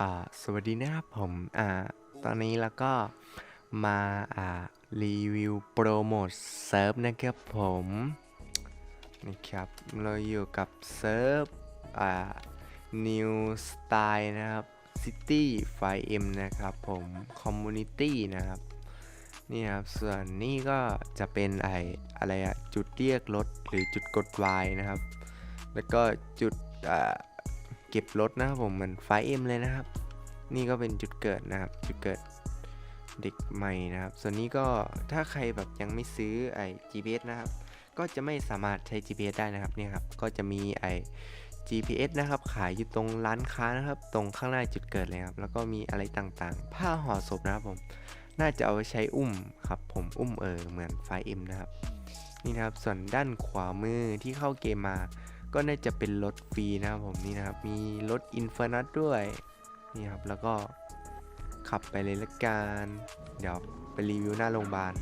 อ่าสวัสดีนะครับผมอ่าตอนนี้แล้วก็มาอ่ารีวิวโปรโมทเซิร์ฟนะครับผมนะครับเราอยู่กับเซิร์ฟอ่า New Style นะครับ City 5M นะครับผม Community นะครับนี่ครับ ส่วนนี่ก็จะเป็นไออะไรอะจุดเรียกรถหรือจุดกด Y นะครับ แล้วก็จุดอ่า เก็บรถนะครับผมเหมือน 5M เลยนะครับ นี่ก็เป็นจุดเกิดนะครับ จุดเกิดเด็กใหม่นะครับ ส่วนนี้ก็ถ้าใครแบบยังไม่ซื้อไอ้ GPS นะครับ ก็จะไม่สามารถใช้ GPS ได้นะครับเนี่ยครับ ก็จะมีไอ้ GPS นะครับ ขายอยู่ตรงร้านค้านะครับ ตรงข้างหน้าจุดเกิดเลยครับ แล้วก็มีอะไรต่างๆ ผ้าห่อศพนะครับผม น่าจะเอาไว้ใช้อุ้มครับ ผมอุ้มเออเหมือน 5M นะครับ นี่นะครับ ส่วนด้านขวามือที่เข้าเกมมา ก็น่าจะเป็นรถฟรีนะครับผมนี่นะครับ มีรถอินฟ r นั t ด้วยนี่ครับแล้วก็ขับไปเลยละกันเดี๋ยวไปรีวิวหน้าโรงพยาบาล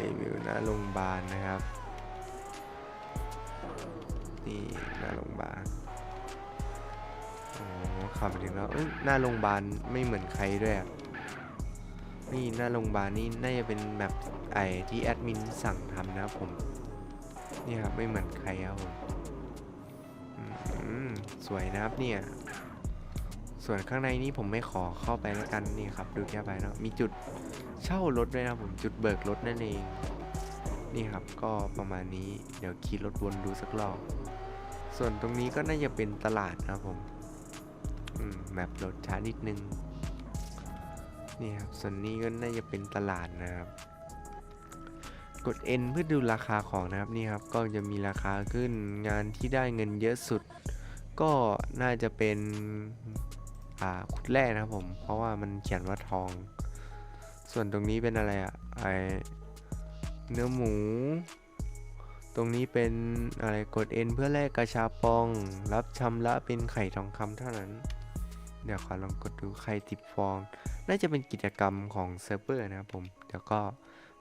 รีวิวหน้าโรงพยาบาลนะครับนี่หน้าโรงพยาบาลโอ้ขับไปถึงแล้วเอ้ยหน้าโรงพยาบาลไม่เหมือนใครด้วยนี่หน้าโรงพยาบาลนี่น่าจะเป็นแบบไอที่แอดมินสั่งทำนะครับผม นี่ครับไม่เหมือนใครครับผมสวยนะครับเนี่ย ส่วนข้างในนี้ผมไม่ขอเข้าไปแล้วกันนี่ครับ ดูแค่ไปเนาะมีจุดเช่ารถด้วยนะผมจุดเบิกรถนั่นเอง นี่ครับก็ประมาณนี้เดี๋ยวขี่รถวนดูสักรอบส่วนตรงนี้ก็น่าจะเป็นตลาดนะครับผมอืมแมปรถช้านิดนึงนี่ครับส่วนนี้ก็น่าจะเป็นตลาดนะครับ กด N เพื่อดูราคาของนะครับนี่ครับก็จะมีราคาขึ้นงานที่ได้เงินเยอะสุด ก็น่าจะเป็นอ่าขุดแร่นะครับผม เพราะว่ามันเขียนว่าทอง ส่วนตรงนี้เป็นอะไรอะไอเนื้อหมู ตรงนี้เป็นอะไรกด N เพื่อแลกกระชาปอง รับชำระเป็นไข่ทองคำเท่านั้น เดี๋ยวขอลองกดดูไข่ติดฟอง น่าจะเป็นกิจกรรมของเซิร์ฟเวอร์นะครับผมเดี๋ยวก็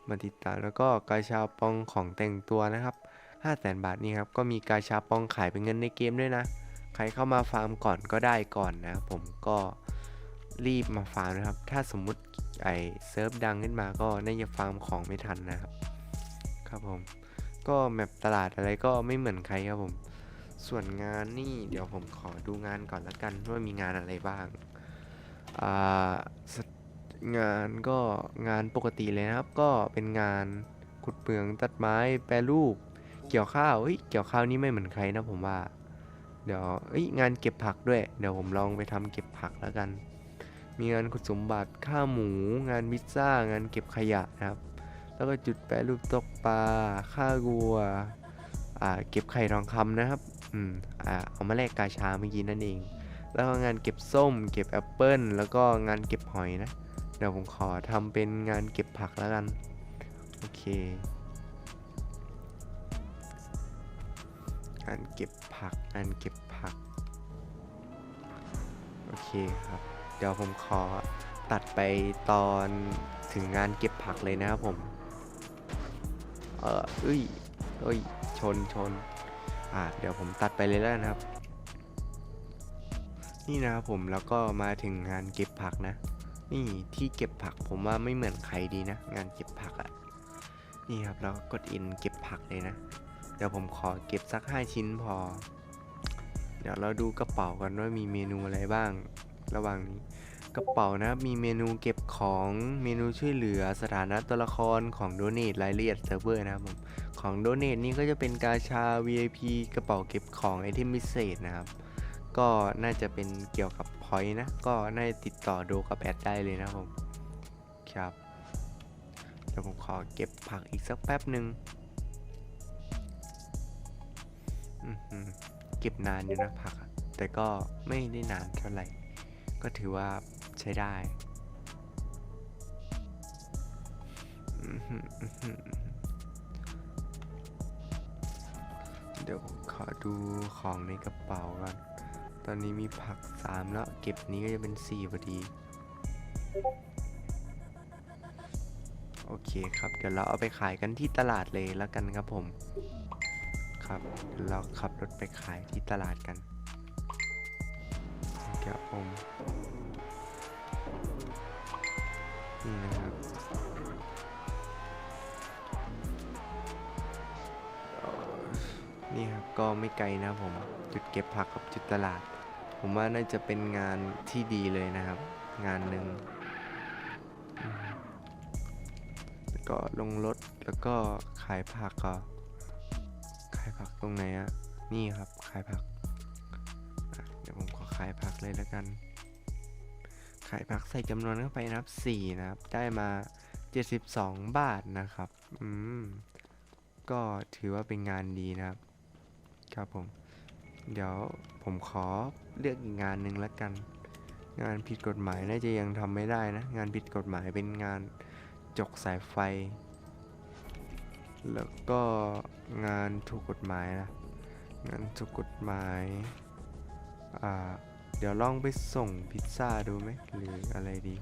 มาติดตามแล้วก็กาชาปองของแต่งตัวนะครับ5แสนบาทนี่ครับก็มีกาชาปองขายเป็นเงินในเกมด้วยนะ ใครเข้ามาฟาร์มก่อนก็ได้ก่อนนะครับผมก็รีบมาฟาร์มนะครับ ถ้าสมมุติไอเซิร์ฟดังขึ้นมาก็น่าจะฟาร์มของไม่ทันนะครับ ครับผม ก็แมปตลาดอะไรก็ไม่เหมือนใครครับผม ส่วนงานนี่เดี๋ยวผมขอดูงานก่อนละกันว่ามีงานอะไรบ้าง อ่า งานก็งานปกติเลยนะครับ ก็เป็นงานขุดเปลืองตัดไม้แปรรูป เกี่ยวข้าวเฮ้ยเกี่ยวข้าวนี่ไม่เหมือนใครนะผมว่า เดี๋ยวเอ้ยงานเก็บผักด้วย เดี๋ยวผมลองไปทำเก็บผักแล้วกัน มีงานขุดสมบัติข้าวหมู งานพิซซ่างานเก็บขยะนะครับ แล้วก็จุดแปรรูปตกปลาฆ่าวัวอ่าเก็บไข่ทองคำนะครับอืมอ่าเอามาแลกกาชาเมื่อกี้นั่นเอง แล้วก็งานเก็บส้ม เก็บแอปเปิ้ลแล้วก็งานเก็บหอยนะ เดี๋ยวผมขอทำเป็นงานเก็บผักแล้วกัน โอเค งานเก็บผัก งานเก็บผัก โอเคครับ เดี๋ยวผมขอตัดไปตอนถึงงานเก็บผักเลยนะครับผม เออเอ้ยเอ้ย ชนชน อ่า เดี๋ยวผมตัดไปเลยแล้วนะครับ นี่นะครับผมแล้วก็มาถึงงานเก็บผักนะ นี่ที่เก็บผักผมว่าไม่เหมือนใครดีนะ งานเก็บผักอะ่ะ นี่ครับแล้วกดอินเก็บผักเลยนะ เดี๋ยวผมขอเก็บสัก 5 ชิ้นพอ เดี๋ยวเราดูกระเป๋ากันว่ามีเมนูอะไรบ้าง ระหว่างนี้กระเป๋านะมีเมนูเก็บของเมนูช่วยเหลือสถานะตัวละครของโดเน e รายละเอียดเซิร์ฟเวอร์นะครับผมของโดเน e นี่ก็จะเป็นกาชา VIP กระเป๋าเก็บของไอเทมพิเศษนะครับ ก็น่าจะเป็นเกี่ยวกับพอยต์นะ ก็น่าจะติดต่อดูกับแอดได้เลยนะครับผมครับเดี๋ยวผมขอเก็บผักอีกสักแป๊บหนึ่งเก็บนานอยู่นะผัก แต่ก็ไม่ได้นานเท่าไหร่ ก็ถือว่าใช้ได้เดี๋ยวขอดูของในกระเป๋าก่อน ตอนนี้มีผัก3แล้ว เก็บนี้ก็จะเป็น4พอดี โอเคครับ เดี๋ยวเราเอาไปขายกันที่ตลาดเลยแล้วกันครับผม ครับเดี๋ยวเราขับรถไปขายที่ตลาดกันโอเครับผมนี่นะครับนี่ครับก็ไม่ไกลนะผม จุดเก็บผักกับจุดตลาด ผมว่าน่าจะเป็นงานที่ดีเลยนะครับ งานหนึ่งแล้วก็ลงรถแล้วก็ขายผักก็ขายผักตรงไหนอะนี่ครับขายผักเดี๋ยวผมขอขายผักเลยแล้วกัน ขายผักใส่จำนวนเข้าไปนะครับ4นะครับ ได้มา 72 บาทนะครับ อืม ก็ถือว่าเป็นงานดีนะครับ ครับผม เดี๋ยวผมขอเลือกอีกงานหนึ่งล้วกัน งานผิดกฎหมายน่าจะยังทำไม่ได้นะ งานผิดกฎหมายเป็นงานจกสายไฟ แล้วก็งานถูกกฎหมายนะงานถูกกฎหมายอ่าเดี๋ยวลองไปส่งพิซซ่าดูไหมหรืออะไรดี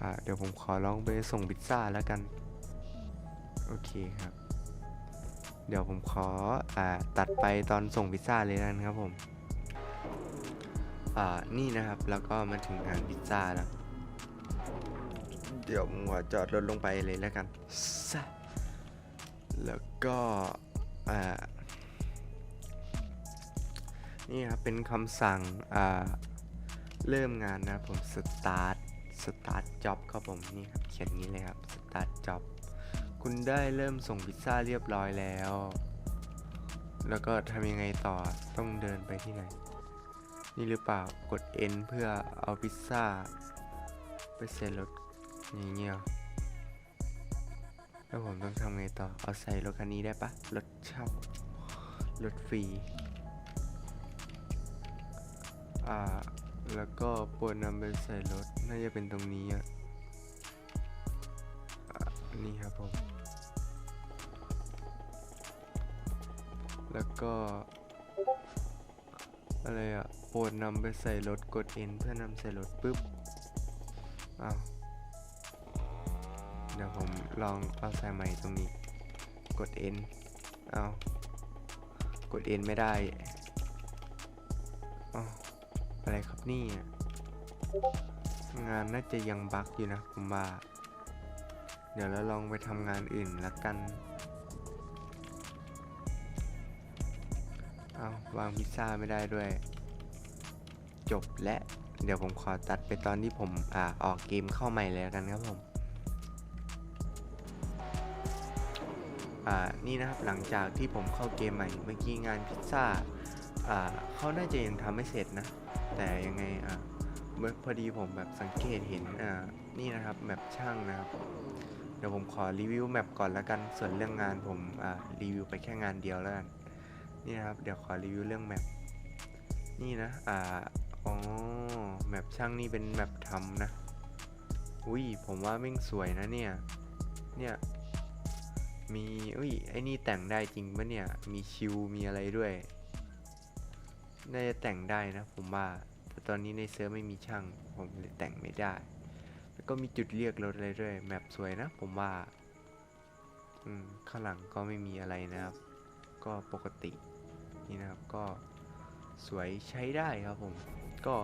อ่าเดี๋ยวผมขอลองไปส่งพิซซ่าแล้วกัน โอเคครับ เดี๋ยวผมขออตัดไปตอนส่งพิซซ่าเลยแล้วกันครับผมนี่นะครับแล้วก็มาถึงงานพิซซ่าแล้วเดี๋ยวผมขอจอดรถลงไปเลยแล้วกัน แล้วก็นี่ครับเป็นคำสั่งเริ่มงานนะผม start start job ครับผมนี่ครับเขียนนี้เลยครับ start job คุณได้เริ่มส่งพิซซ่าเรียบร้อยแล้ว แล้วก็ทำยังไงต่อต้องเดินไปที่ไหน นี่หรือเปล่ากด N เพื่อเอาพิซซ่า ไปใส่รถอย่างเงี้ยแล้วผมต้องทำไงต่อ เอาใส่รถคันนี้ได้ปะรถเช่ารถฟรี อ่า แล้วก็ปรดนำไปใส่รถ น่าจะเป็นตรงนี้อะ นี่ครับผม แล้วก็ อะไรอะโปรดนำไปใส่รถกด N เพื่อนำใส่รถปุ๊บอ้าวเดี๋ยวผมลองเอาใส่ใหม่ตรงนี้ กด N เอากด N ไม่ได้อ้าวอะไรครับนี่อะงานน่าจะยังบั๊กอยู่นะผมว่า ดี๋ยวเราลองไปทำงานอื่นละกัน เอาวางพิซซ่าไม่ได้ด้วย จบและ เดี๋ยวผมขอตัดไปตอนที่ผมอ่าออกเกมเข้าใหม่เลยละกันครับผม อ่า นี่นะครับหลังจากที่ผมเข้าเกมใหม่เมื่อกี้งานพิซซ่า อ่าเขาน่าจะยังทำไม่เสร็จนะ แต่ยังไงอ่าเมื่อพอดีผมแบบสังเกตเห็นอ่านี่นะครับแมปช่างนะครับ เดี๋ยวผมขอรีวิวแมปก่อนแล้วกัน ส่วนเรื่องงานผมรีวิวไปแค่งานเดียวแล้วกัน นี่นะครับ เดี๋ยวขอรีวิวเรื่องแมป นี่นะ อ่า อ๋อ แมปช่างนี่เป็นแมปทำนะ อุ้ย ผมว่าแม่งสวยนะเนี่ย เนี่ย มี อุ้ย ไอ้นี่แต่งได้จริงปะเนี่ย มีชิว มีอะไรด้วย น่าจะแต่งได้นะ ผมว่า แต่ตอนนี้ในเซิร์ฟไม่มีช่าง ผมเลยแต่งไม่ได้ ก็มีจุดเรียกรถอะไรด้วยแมปสวยนะ ผมว่า อืมข้างหลังก็ไม่มีอะไรนะครับ ก็ปกตินี่นะครับก็สวยใช้ได้ครับผม ก็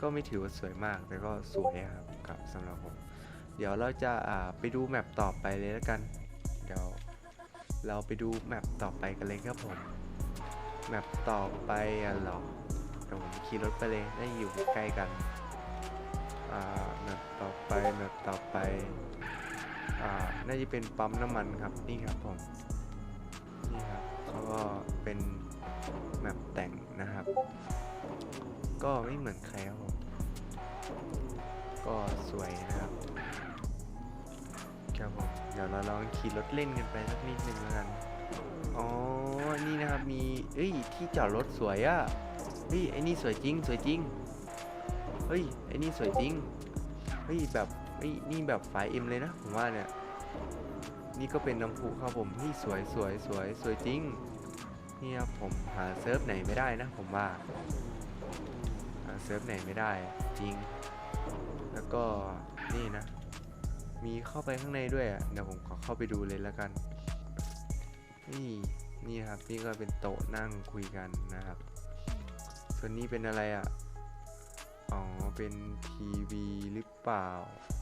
ก็ไม่ถือว่าสวยมาก แต่ก็สวยครับกับสำหรับผม เดี๋ยวเราจะอ่าไปดูแมปต่อไปเลยแล้วกัน เดี๋ยวเราไปดูแมปต่อไปกันเลยครับผม แมปต่อไปอะหรอเดี๋ยวผมขี่รถไปเลยได้อยู่ใกล้กัน อ่าแมปต่อไปแมปต่อไปอ่าน่าจะเป็นปั๊มน้ำมันครับนี่ครับผมนี่ครับเขาก็เป็นแมปแต่งนะครับ ก็ไม่เหมือนใครครับผมก็สวยนะครับครับผมเดี๋ยวเราลองขี่รถเล่นกันไปสักนิดนึงแล้วกันอ๋อนี่นะครับมีเอ้ยที่จอดรถสวยอะ่ะเฮ้ยไอ้นี่สวยจริงสวยจริง ฮ้ยไอ้นี่สวยจริงเฮ้ยแบบเฮ้ยนี่แบบฝายเอ็มเลยนะผมว่าเนี่ยนี่ก็เป็นน้ำพุครับผมเฮ้ยสวยสวยสวยสวยจริงนี่ครับผมหาเซิร์ฟไหนไม่ได้นะผมว่าหาเซิร์ฟไหนไม่ได้จริง แล้วก็นี่นะ มีเข้าไปข้างในด้วยอะเดี๋ยวผมขอเข้าไปดูเลยแล้วกัน นี่นี่ครับนี่ก็เป็นโต๊ะนั่งคุยกันนะครับสส่วนนี้เป็นอะไรอะ อ๋อ เป็นทีวีหรือเปล่า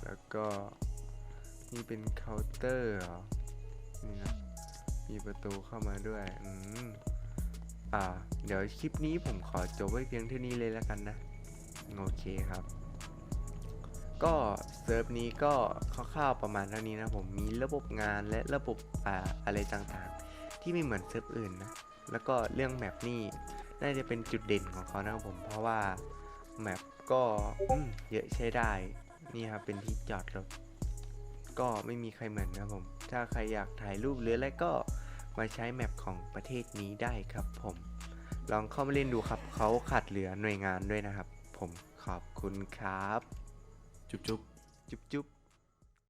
แล้วก็นี่เป็นเคาน์เตอร์เหรอ นี่นะ มีประตูเข้ามาด้วย อืม อ่า เดี๋ยวคลิปนี้ผมขอจบไว้เพียงเท่านี้เลยแล้วกันนะ โอเคครับ ก็เซิร์ฟนี้ก็คร่าวๆประมาณเท่านี้นะผมมีระบบงานและระบบอ่าอะไรต่างๆ ที่ไม่เหมือนเซิร์ฟอื่นนะ แล้วก็เรื่องแมปนี่น่าจะเป็นจุดเด่นของเขานะครับผม เพราะว่า แมปก็อืมเยอะใช้ได้ นี่ครับเป็นที่จอดรถ ก็ไม่มีใครเหมือนนะครับผม ถ้าใครอยากถ่ายรูปหรืออะไรก็มาใช้แมปของประเทศนี้ได้ครับผม ลองเข้ามาเล่นดูครับเขาขาดเหลือหน่วยงานด้วยนะครับ ผมขอบคุณครับ จุ๊บจุ๊บจุ๊บจุ๊บ